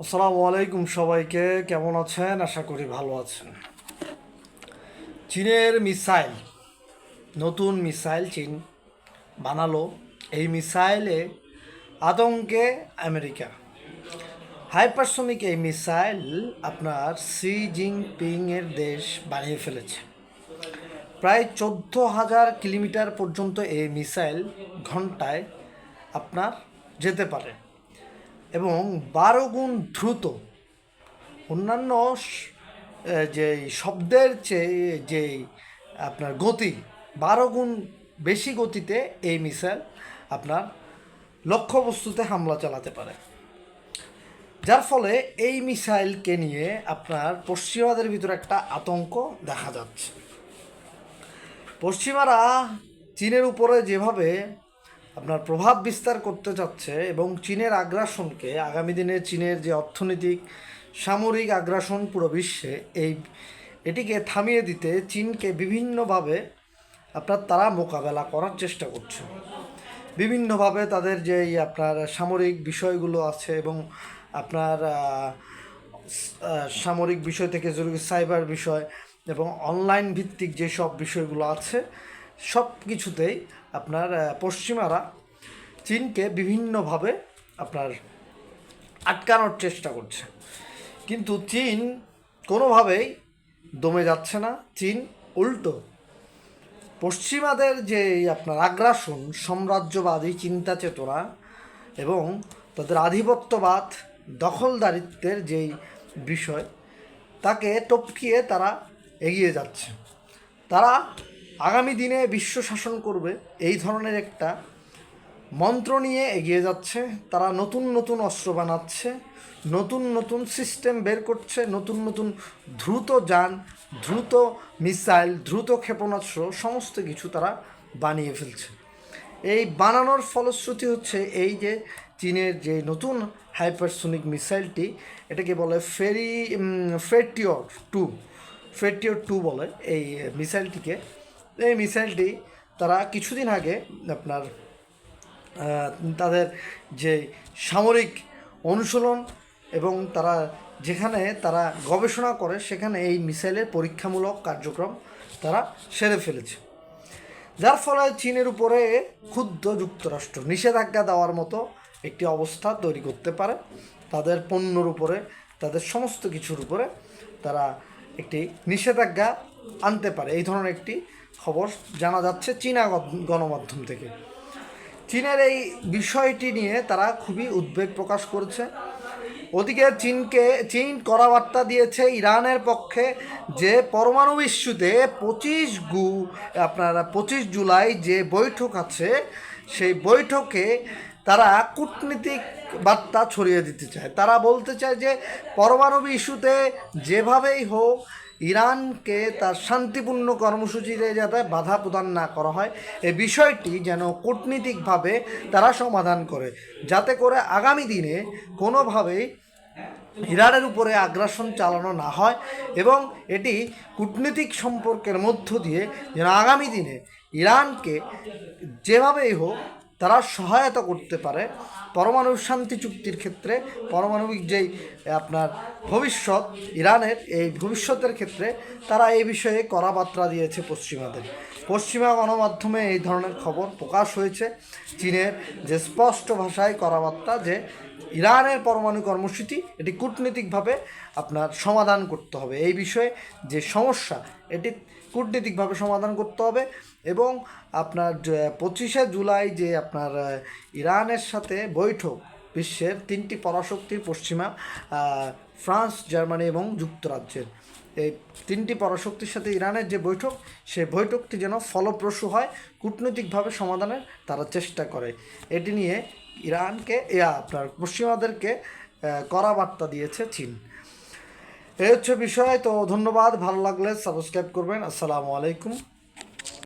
আসসালামু আলাইকুম সবাইকে, কেমন আছেন? আশা করি ভালো আছেন। চীনের মিসাইল, নতুন মিসাইল চীন বানালো। এই মিসাইলে আতঙ্কে আমেরিকা। হাইপারসনিক এই মিসাইল আপনার সি জিনপিং এর দেশ বানিয়ে ফেলেছে। প্রায় চোদ্দ হাজার কিলোমিটার পর্যন্ত এই মিসাইল ঘন্টায় আপনার যেতে পারে। এবং বারো গুণ দ্রুত। অন্যান্য যে শব্দের চেয়ে, যে আপনার গতি, বারো গুণ বেশি গতিতে এই মিসাইল আপনার লক্ষ্যবস্তুতে হামলা চালাতে পারে। যার ফলে এই মিসাইলকে নিয়ে আপনার পশ্চিমাদের ভিতরে একটা আতঙ্ক দেখা যাচ্ছে। পশ্চিমারা চীনের উপরে যেভাবে আপনার প্রভাব বিস্তার করতে চাচ্ছে এবং চীনের আগ্রাসনকে আগামী দিনে চীনের যে অর্থনৈতিক সামরিক আগ্রাসন পুরো বিশ্বে, এই এটিকে থামিয়ে দিতে চীনকে বিভিন্নভাবে আপনার তারা মোকাবেলা করার চেষ্টা করছে। বিভিন্নভাবে তাদের যে আপনার সামরিক বিষয়গুলো আছে এবং আপনার সামরিক বিষয় থেকে জরুরি সাইবার বিষয় এবং অনলাইন ভিত্তিক যেসব বিষয়গুলো আছে সব কিছুতেই আপনার পশ্চিমারা চীনকে বিভিন্নভাবে আপনার আটকানোর চেষ্টা করছে। কিন্তু চীন কোনোভাবেই দমে যাচ্ছে না। চীন উল্টো। পশ্চিমাদের যে আপনার আগ্রাসন, সাম্রাজ্যবাদী চিন্তা চেতনা এবং তাদের আধিপত্যবাদ, দখলদারিত্বের যেই বিষয়, তাকে টপকিয়ে তারা এগিয়ে যাচ্ছে। তারা আগামী দিনে বিশ্ব শাসন করবে, এই ধরনের একটা মন্ত্র নিয়ে এগিয়ে যাচ্ছে। তারা নতুন নতুন অস্ত্র বানাচ্ছে, নতুন নতুন সিস্টেম বের করছে, নতুন নতুন দ্রুত যান, দ্রুত মিসাইল, দ্রুত ক্ষেপণাস্ত্র, সমস্ত কিছু তারা বানিয়ে ফেলছে। এই বানানোর ফলশ্রুতি হচ্ছে এই যে চীনের যে নতুন হাইপারসোনিক মিসাইলটি, এটাকে বলে ফেরি ফেটিওর টু ফেটিওর টু বলে এই মিসাইলটিকে। এই মিসাইলটি তারা কিছুদিন আগে আপনার তাদের যে সামরিক অনুশীলন এবং তারা যেখানে তারা গবেষণা করে সেখানে এই মিসাইলের পরীক্ষামূলক কার্যক্রম তারা সেরে ফেলেছে। যার ফলে চীনের উপরে ক্ষুদ্র যুক্তরাষ্ট্র নিষেধাজ্ঞা দেওয়ার মতো একটি অবস্থা তৈরি করতে পারে। তাদের পণ্যর উপরে, তাদের সমস্ত কিছুর উপরে তারা একটি নিষেধাজ্ঞা আনতে পারে। এই ধরনের একটি খবর জানা যাচ্ছে চীনা গণমাধ্যম থেকে। চীনের এই বিষয়টি নিয়ে তারা খুবই উদ্বেগ প্রকাশ করেছে। ওদিকে চীনকে চীন কড়া বার্তা দিয়েছে ইরানের পক্ষে যে পরমাণু ইস্যুতে পঁচিশ গু, আপনার পঁচিশ জুলাই যে বৈঠক আছে, সেই বৈঠকে তারা কূটনীতিক বার্তা ছড়িয়ে দিতে চায়। তারা বলতে চায় যে, পরমাণু ইস্যুতে যেভাবেই হোক ইরানকে তার শান্তিপূর্ণ কর্মসূচিতে যাতে বাধা প্রদান না করা হয় এই বিষয়টি যেন কূটনীতিকভাবে তারা সমাধান করে। যাতে করে আগামী দিনে কোনোভাবেই ইরানের উপরে আগ্রাসন চালানো না হয় এবং এটি কূটনীতিক সম্পর্কের মধ্য দিয়ে যেন আগামী দিনে ইরানকে যেভাবেই হোক তারা সহায়তা করতে পারে পরমাণু শান্তি চুক্তির ক্ষেত্রে, পারমাণবিক যেই আপনার ভবিষ্যৎ, ইরানের এই ভবিষ্যতের ক্ষেত্রে তারা এই বিষয়ে কড়া বার্তা দিয়েছে পশ্চিমাদের। পশ্চিমা গণমাধ্যমে এই ধরনের খবর প্রকাশ হয়েছে। চীনের যে স্পষ্ট ভাষায় করাবার্তা যে ইরানের পরমাণু কর্মসূচি, এটি কূটনৈতিকভাবে আপনার সমাধান করতে হবে। এই বিষয়ে যে সমস্যা, এটি কূটনৈতিকভাবে সমাধান করতে হবে এবং আপনার পঁচিশে জুলাই যে আপনার ইরানের সাথে বৈঠক, বিশ্বের তিনটি পরাশক্তির পশ্চিমা ফ্রান্স, জার্মানি এবং যুক্তরাজ্যের। এই তিনটি পরাশক্তির সাথে ইরানের যে বৈঠক সে বৈঠকটি যেন ফলপ্রসূ হয়, কূটনৈতিকভাবে সমাধানের তারা চেষ্টা করে। এটি নিয়ে ইরানকে আপনার পশ্চিমাদেরকে করা বার্তা দিয়েছে চীন। এই হচ্ছে বিষয়, তো ধন্যবাদ, ভালো লাগলে সাবস্ক্রাইব করবেন। আসসালামু আলাইকুম।